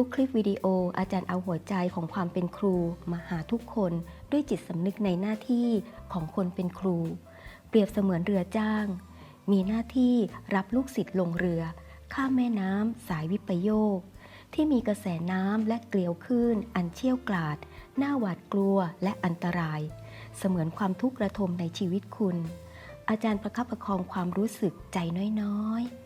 ทุกคลิปวิดีโออาจารย์เอาหัวใจของความเป็นครู มาหาทุกคนด้วยจิตสำนึกในหน้าที่ของคนเป็นครู เปรียบเสมือนเรือจ้าง มีหน้าที่รับลูกศิษย์ลงเรือ ข้ามแม่น้ำสายวิปโยค ที่มีกระแสน้ำและเกลียวคลื่นอันเชี่ยวกราดหน้าหวาดกลัวและอันตราย เสมือนความทุกข์ระทมในชีวิตคุณ อาจารย์ประคับประคองความรู้สึกใจน้อยๆ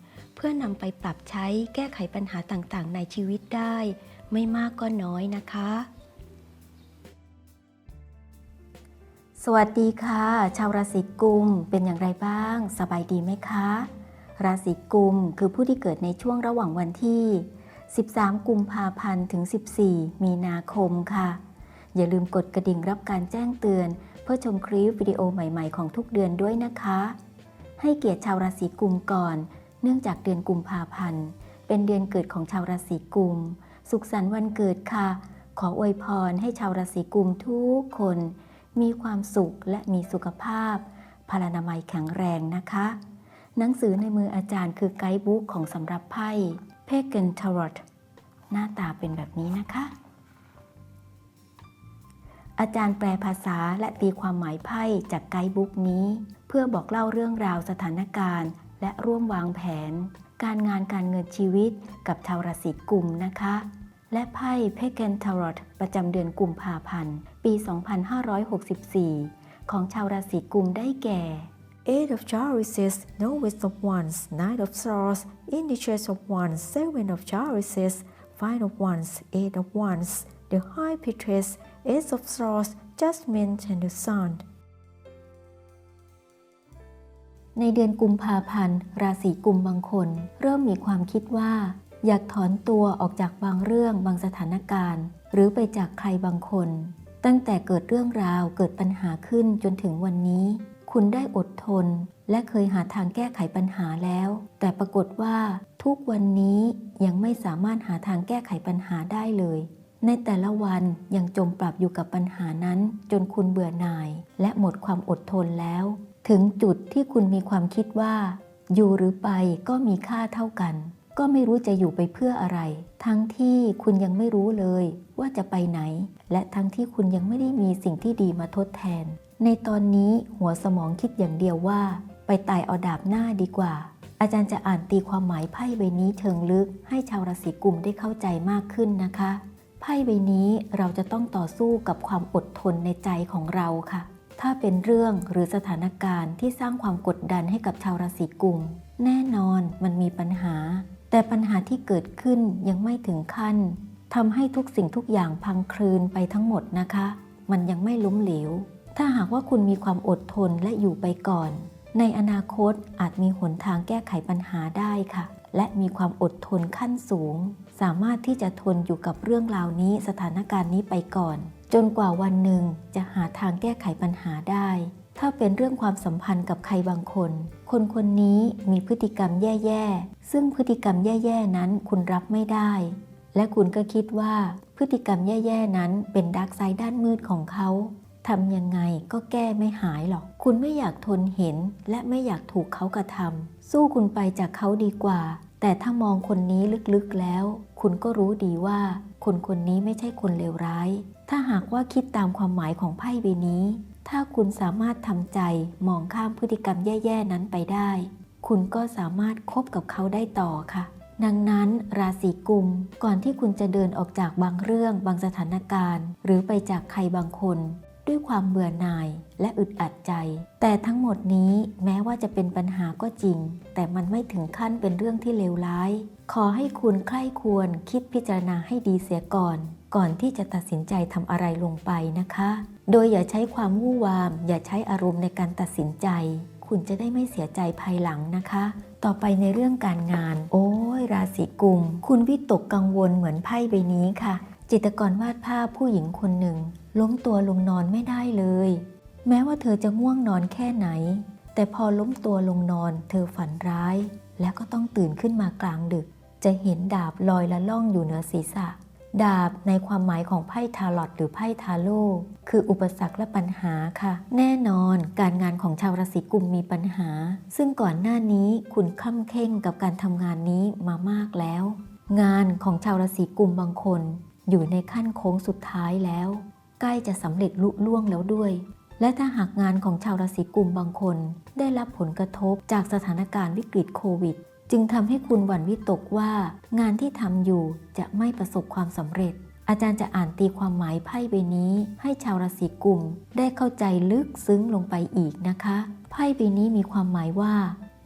พื่อนำไปปรับใช้แก้ไขปัญหาต่างๆ ในชีวิตได้ ไม่มากก็น้อยนะคะ สวัสดีค่ะ ชาวราศีกุมเป็นอย่างไรบ้าง สบายดีไหมคะ ราศีกุมคือผู้ที่เกิดในช่วงระหว่างวันที่ 13 กุมภาพันธ์ถึง 14 มีนาคมค่ะ อย่าลืมกดกระดิ่งรับการแจ้งเตือน เพื่อชมคลิปวิดีโอใหม่ ๆ ของทุกเดือนด้วยนะคะ ให้เกียรติชาวราศีกุมก่อน เนื่องจากเดือนกุมภาพันธ์ เป็นเดือนเกิดของชาวราศีกุม สุขสันต์วันเกิดค่ะ ขออวยพรให้ชาวราศีกุมทุกคน มีความสุขและมีสุขภาพ พลานามัยแข็งแรงนะคะ หนังสือในมืออาจารย์คือไกด์บุ๊กของสำหรับไพ่เพเกนทารอตหน้าตาเป็นแบบนี้นะคะ อาจารย์แปลภาษาและตีความหมายไพ่จากไกด์บุ๊กนี้ เพื่อบอกเล่าเรื่องราวสถานการณ์ และร่วมวางแผน การงานการเงินชีวิตกับชาวราศีกุมนะคะ และไพ่เพเกนทารอตประจำเดือนกุมภาพันธ์ ปี 2564 ของชาวราศีกุมได้แก่ Eight of Chalices, No Waste of Wands, Knight of Swords, In the Chase of Wands, Seven of Chalices, Five of Wands, Eight of Wands, the High Priestess, Ace of Swords, Judgment, and the Sun. ในเดือนกุมภาพันธ์ ราศีกุมบางคน เริ่มมีความคิดว่า อยากถอนตัวออกจากบางเรื่องบางสถานการณ์ หรือไปจากใครบางคน ตั้งแต่เกิดเรื่องราวเกิดปัญหาขึ้นจนถึงวันนี้ คุณได้อดทน และเคยหาทางแก้ไขปัญหาแล้ว แต่ปรากฏว่า ทุกวันนี้ยังไม่สามารถหาทางแก้ไขปัญหาได้เลยในแต่ละวันยังจมปรับอยู่กับปัญหานั้น จนคุณเบื่อหน่าย และหมดความอดทนแล้ว ถึงจุดที่คุณมีความคิดว่า อยู่หรือไปก็มีค่าเท่ากัน ก็ไม่รู้จะอยู่ไปเพื่ออะไร ทั้งที่คุณยังไม่รู้เลยว่าจะไปไหน และทั้งที่คุณยังไม่ได้มีสิ่งที่ดีมาทดแทน ในตอนนี้หัวสมองคิดอย่างเดียวว่า ไปตายเอาดาบหน้าดีกว่า อาจารย์จะอ่านตีความหมายไพ่ใบนี้เชิงลึก ให้ชาวราศีกุมได้เข้าใจมากขึ้นนะคะไพ่ใบนี้เราจะต้องต่อสู้กับความอดทนในใจของเราค่ะ ถ้าเป็นเรื่องหรือสถานการณ์ที่สร้างความกดดันให้กับชาวราศีกุม แน่นอนมันมีปัญหา แต่ปัญหาที่เกิดขึ้นยังไม่ถึงขั้นทำให้ทุกสิ่งทุกอย่างพังคลืนไปทั้งหมดนะคะ มันยังไม่ล้มเหลว ถ้าหากว่าคุณมีความอดทนและอยู่ไปก่อน ในอนาคตอาจมีหนทางแก้ไขปัญหาได้ค่ะ และมีความอดทนขั้นสูง สามารถที่จะทนอยู่กับเรื่องราวนี้สถานการณ์นี้ไปก่อน จนกว่าวันหนึ่งจะหาทางแก้ไขปัญหาได้ ถ้าเป็นเรื่องความสัมพันธ์กับใครบางคน คนคนนี้มีพฤติกรรมแย่ๆ ซึ่งพฤติกรรมแย่ๆ นั้นคุณรับไม่ได้ และคุณก็คิดว่าพฤติกรรมแย่ๆ นั้นเป็นดักไซด์ด้านมืดของเขาทำยังไงก็แก้ไม่หายหรอก คุณไม่อยากทนเห็น และไม่อยากถูกเขากระทำสู้คุณไปจากเขาดีกว่า แต่ถ้ามองคนนี้ลึกๆแล้ว คุณก็รู้ดีว่า คนคนนี้ไม่ใช่คนเลวร้าย ถ้าหากว่าคิดตามความหมายของไพ่ใบนี้ ถ้าคุณสามารถทำใจมองข้ามพฤติกรรมแย่ๆนั้นไปได้ คุณก็สามารถคบกับเขาได้ต่อค่ะ ดังนั้น ราศีกุม ก่อนที่คุณจะเดินออกจากบางเรื่องบางสถานการณ์ หรือไปจากใครบางคน ด้วยความเบื่อหน่ายและอึดอัดใจ แต่ทั้งหมดนี้แม้ว่าจะเป็นปัญหาก็จริง แต่มันไม่ถึงขั้นเป็นเรื่องที่เลวร้าย ขอให้คุณใคร่ควรคิดพิจารณาให้ดีเสียก่อน ก่อนที่จะตัดสินใจทำอะไรลงไปนะคะ โดยอย่าใช้ความวู่วาม อย่าใช้อารมณ์ในการตัดสินใจ คุณจะได้ไม่เสียใจภายหลังนะคะ ต่อไปในเรื่องการงาน โอ้ยราศีกุม คุณวิตกกังวลเหมือนไพ่ใบนี้ค่ะ จิตรกรวาดภาพผู้หญิงคนหนึ่ง ล้มตัวลงนอนไม่ได้เลย แม้ว่าเธอจะง่วงนอนแค่ไหน แต่พอล้มตัวลงนอน เธอฝันร้าย แล้วก็ต้องตื่นขึ้นมากลางดึก จะเห็นดาบลอยละล่องอยู่เหนือศีรษะ ดาบในความหมายของไพ่ทาลอตหรือไพ่ทาโร่คืออุปสรรคและปัญหาค่ะ แน่นอนการงานของชาวราศีกุมมีปัญหา ซึ่งก่อนหน้านี้คุณคล่ำเข่งกับการทำงานนี้มามากแล้ว งานของชาวราศีกุมบางคน อยู่ในขั้นโค้งสุดท้ายแล้ว ใกล้จะสำเร็จลุล่วงแล้วด้วย และถ้าหากงานของชาวราศีกุมบางคน ได้รับผลกระทบจากสถานการณ์วิกฤตโควิด จึงทำให้คุณหวั่นวิตกว่า งานที่ทำอยู่จะไม่ประสบความสำเร็จ อาจารย์จะอ่านตีความหมายไพ่ใบนี้ ให้ชาวราศีกุมได้เข้าใจลึกซึ้งลงไปอีกนะคะไพ่ใบนี้มีความหมายว่า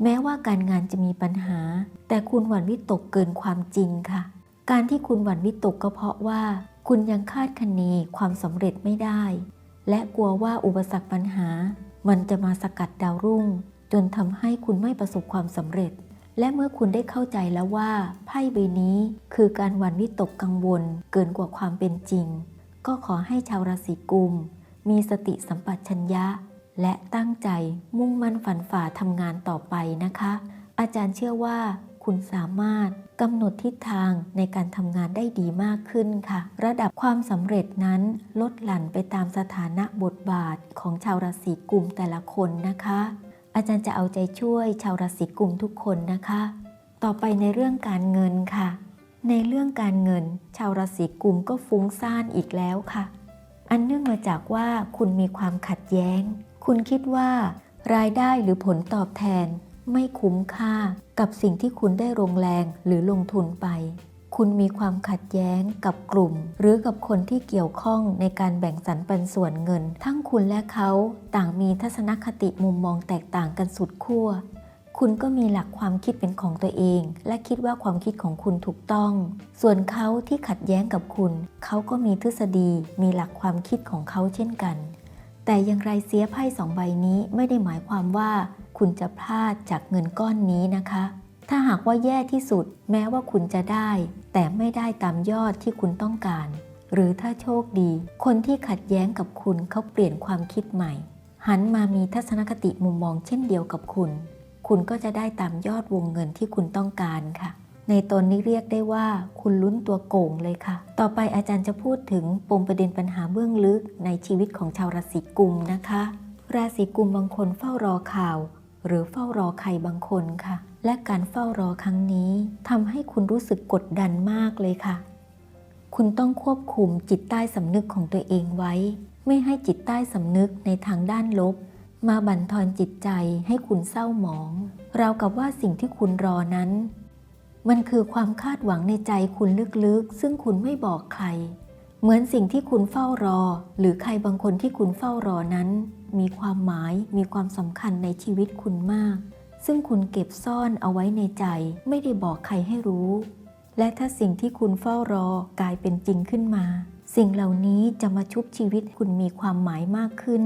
แม้ว่าการงานจะมีปัญหา แต่คุณหวั่นวิตกเกินความจริงค่ะ การที่คุณหวั่นวิตกก็เพราะว่า คุณยังคาดคะเนความสำเร็จไม่ได้ และกลัวว่าอุปสรรคปัญหา มันจะมาสกัดดาวรุ่ง จนทำให้คุณไม่ประสบความสำเร็จ และเมื่อคุณได้เข้าใจแล้วว่า ไพ่ใบนี้คือการหวั่นวิตกกังวลเกินกว่าความเป็นจริง ก็ขอให้ชาวราศีกุม มีสติสัมปชัญญะ และตั้งใจมุ่งมั่นฝันฝ่าทำงานต่อไปนะคะ อาจารย์เชื่อว่า คุณสามารถกำหนดทิศทางในการทำงานได้ดีมากขึ้นค่ะ ระดับความสำเร็จนั้นลดหลั่นไปตามสถานะบทบาทของชาวราศีกุมแต่ละคนนะคะ อาจารย์จะเอาใจช่วยชาวราศีกุมทุกคนนะคะ ต่อไปในเรื่องการเงินค่ะ ในเรื่องการเงิน ชาวราศีกุมก็ฟุ้งซ่านอีกแล้วค่ะ อันเนื่องมาจากว่าคุณมีความขัดแย้ง คุณคิดว่ารายได้หรือผลตอบแทน ไม่คุ้มค่ากับสิ่งที่คุณได้ลงแรงหรือลงทุนไป คุณมีความขัดแย้งกับกลุ่ม หรือกับคนที่เกี่ยวข้องในการแบ่งสรรปันส่วนเงิน ทั้งคุณและเขาต่างมีทัศนคติมุมมองแตกต่างกันสุดขั้วคุณก็มีหลักความคิดเป็นของตัวเอง และคิดว่าความคิดของคุณถูกต้อง ส่วนเขาที่ขัดแย้งกับคุณ เขาก็มีทฤษฎี มีหลักความคิดของเขาเช่นกัน แต่อย่างไรเสียไพ่สองใบนี้ไม่ได้หมายความว่า คุณจะพลาดจากเงินก้อนนี้นะคะ ถ้าหากว่าแย่ที่สุดแม้ว่าคุณจะได้ แต่ไม่ได้ตามยอดที่คุณต้องการ หรือถ้าโชคดี คนที่ขัดแย้งกับคุณเขาเปลี่ยนความคิดใหม่ หันมามีทัศนคติมุมมองเช่นเดียวกับคุณ คุณก็จะได้ตามยอดวงเงินที่คุณต้องการค่ะในตอนนี้เรียกได้ว่าคุณลุ้นตัวโกงเลยค่ะ ต่อไปอาจารย์จะพูดถึงปมประเด็นปัญหาเบื้องลึกในชีวิตของชาวราศีกุมนะคะ ราศีกุมบางคนเฝ้ารอข่าว หรือเฝ้ารอใครบางคนค่ะ และการเฝ้ารอครั้งนี้ทำให้คุณรู้สึกกดดันมากเลยค่ะ คุณต้องควบคุมจิตใต้สำนึกของตัวเองไว้ ไม่ให้จิตใต้สำนึกในทางด้านลบ มาบั่นทอนจิตใจให้คุณเศร้าหมองราวกับว่าสิ่งที่คุณรอนั้น มันคือความคาดหวังในใจคุณลึกๆ ซึ่งคุณไม่บอกใคร เหมือนสิ่งที่คุณเฝ้ารอ หรือใครบางคนที่คุณเฝ้ารอนั้น มีความหมายมีความสำคัญในชีวิตคุณมาก ซึ่งคุณเก็บซ่อนเอาไว้ในใจไม่ได้บอกใครให้รู้ และถ้าสิ่งที่คุณเฝ้ารอกลายเป็นจริงขึ้นมา สิ่งเหล่านี้จะมาชุบชีวิตคุณมีความหมายมากขึ้น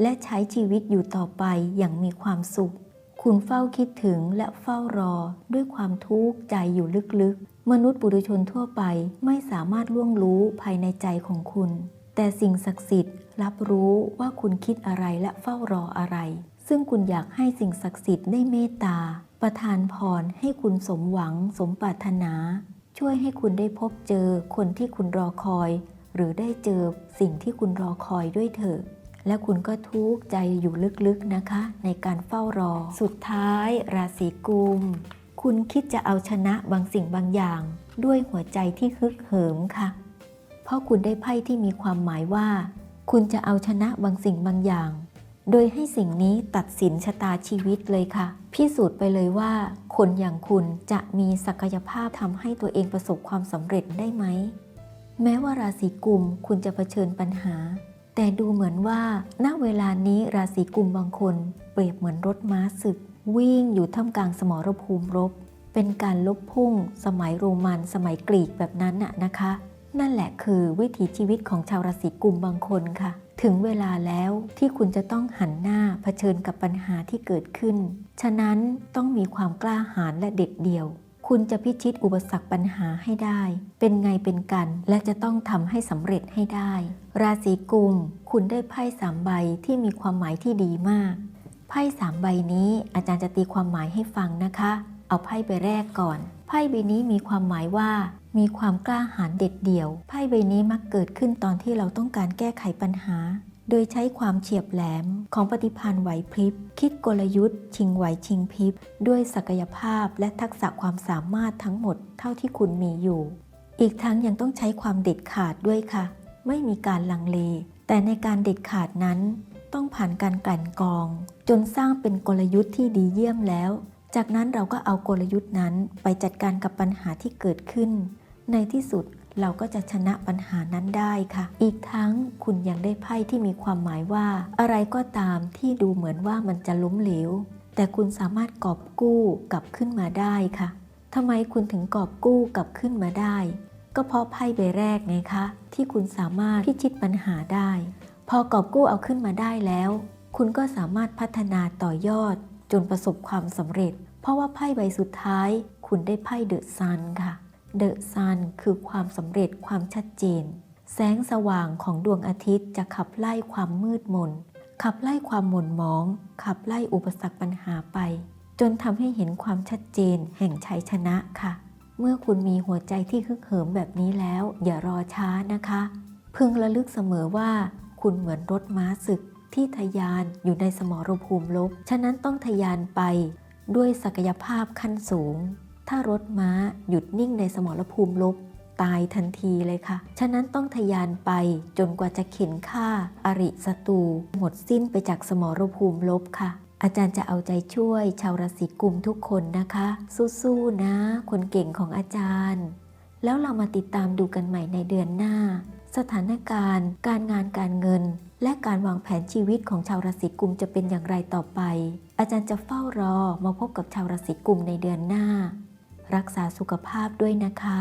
และใช้ชีวิตอยู่ต่อไปอย่างมีความสุข คุณเฝ้าคิดถึงและเฝ้ารอด้วยความทุกข์ใจอยู่ลึกๆ มนุษย์ปุถุชนทั่วไปไม่สามารถล่วงรู้ภายในใจของคุณแต่สิ่งศักดิ์สิทธิ์ รับรู้ว่าคุณคิดอะไรและเฝ้ารออะไร ซึ่งคุณอยากให้สิ่งศักดิ์สิทธิ์ได้เมตตา ประทานพรให้คุณสมหวัง สมปรารถนา ช่วยให้คุณได้พบเจอคนที่คุณรอคอย หรือได้เจอสิ่งที่คุณรอคอยด้วยเถอะและคุณก็ทุกข์ใจอยู่ลึกๆนะคะ ในการเฝ้ารอ สุดท้าย ราศีกุม คุณคิดจะเอาชนะบางสิ่งบางอย่าง ด้วยหัวใจที่ฮึกเหิมค่ะ เพราะคุณได้ไพ่ที่มีความหมายว่า คุณจะเอาชนะบางสิ่งบางอย่าง โดยให้สิ่งนี้ตัดสินชะตาชีวิตเลยค่ะ พิสูจน์ไปเลยว่า คนอย่างคุณจะมีศักยภาพทำให้ตัวเองประสบความสำเร็จได้ไหม แม้ว่าราศีกุมคุณจะเผชิญปัญหา แต่ดูเหมือนว่า ณ เวลานี้ราศีกุมบางคน เปรียบเหมือนรถม้าศึก วิ่งอยู่ท่ามกลางสมรภูมิรบ เป็นการลบพุ่ง สมัยโรมัน สมัยกรีกแบบนั้นน่ะนะคะ นั่นแหละคือวิถีชีวิตของชาวราศีกุมบางคนค่ะ ถึงเวลาแล้วที่คุณจะต้องหันหน้าเผชิญกับปัญหาที่เกิดขึ้น ฉะนั้นต้องมีความกล้าหาญและเด็ดเดี่ยว คุณจะพิชิตอุปสรรคปัญหาให้ได้ เป็นไงเป็นกัน และจะต้องทำให้สำเร็จให้ได้ ราศีกุมคุณได้ไพ่สามใบที่มีความหมายที่ดีมาก ไพ่สามใบนี้อาจารย์จะตีความหมายให้ฟังนะคะ เอาไพ่ใบแรกก่อนไพ่ใบนี้มีความหมายว่า มีความกล้าหาญเด็ดเดี่ยว ไพ่ใบนี้มักเกิดขึ้นตอนที่เราต้องการแก้ไขปัญหา โดยใช้ความเฉียบแหลมของปฏิพันธ์ไหวพริบ คิดกลยุทธ์ ชิงไหวชิงพริบ ด้วยศักยภาพและทักษะความสามารถทั้งหมดเท่าที่คุณมีอยู่ อีกทั้งยังต้องใช้ความเด็ดขาดด้วยค่ะ ไม่มีการลังเล แต่ในการเด็ดขาดนั้น ต้องผ่านการกลั่นกรอง จนสร้างเป็นกลยุทธ์ที่ดีเยี่ยมแล้ว จากนั้นเราก็เอากลยุทธ์นั้นไปจัดการกับปัญหาที่เกิดขึ้น ในที่สุดเราก็จะชนะปัญหานั้นได้ค่ะ อีกทั้งคุณยังได้ไพ่ที่มีความหมายว่า อะไรก็ตามที่ดูเหมือนว่ามันจะล้มเหลว แต่คุณสามารถกอบกู้กลับขึ้นมาได้ค่ะทำไมคุณถึงกอบกู้กลับขึ้นมาได้ ก็เพราะไพ่ใบแรกไงคะ ที่คุณสามารถพิชิตปัญหาได้ พอกอบกู้เอาขึ้นมาได้แล้ว คุณก็สามารถพัฒนาต่อยอด จนประสบความสำเร็จ เพราะว่าไพ่ใบสุดท้าย คุณได้ไพ่เดอะซันค่ะ เดอะซันคือความสำเร็จความชัดเจน แสงสว่างของดวงอาทิตย์จะขับไล่ความมืดมน ขับไล่ความหม่นหมอง ขับไล่อุปสรรคปัญหาไป จนทำให้เห็นความชัดเจนแห่งชัยชนะค่ะ เมื่อคุณมีหัวใจที่ฮึกเหิมแบบนี้แล้ว อย่ารอช้านะคะ พึงระลึกเสมอว่า คุณเหมือนรถม้าศึกที่ทะยานอยู่ในสมรภูมิลบ ฉะนั้นต้องทะยานไปด้วยศักยภาพขั้นสูง ถ้ารถม้าหยุดนิ่งในสมรภูมิลบตายทันทีเลยค่ะ ฉะนั้นต้องทะยานไปจนกว่าจะเข็นฆ่า อริศัตรูหมดสิ้นไปจากสมรภูมิลบค่ะ อาจารย์จะเอาใจช่วย ชาวราศีกุมทุกคนนะคะ สู้ๆนะ คนเก่งของอาจารย์ แล้วเรามาติดตามดูกันใหม่ในเดือนหน้า สถานการณ์ การงานการเงิน และการวางแผนชีวิตของชาวราศีกุมจะเป็นอย่างไรต่อไป อาจารย์จะเฝ้ารอมาพบกับชาวราศีกุมในเดือนหน้า รักษาสุขภาพด้วยนะคะ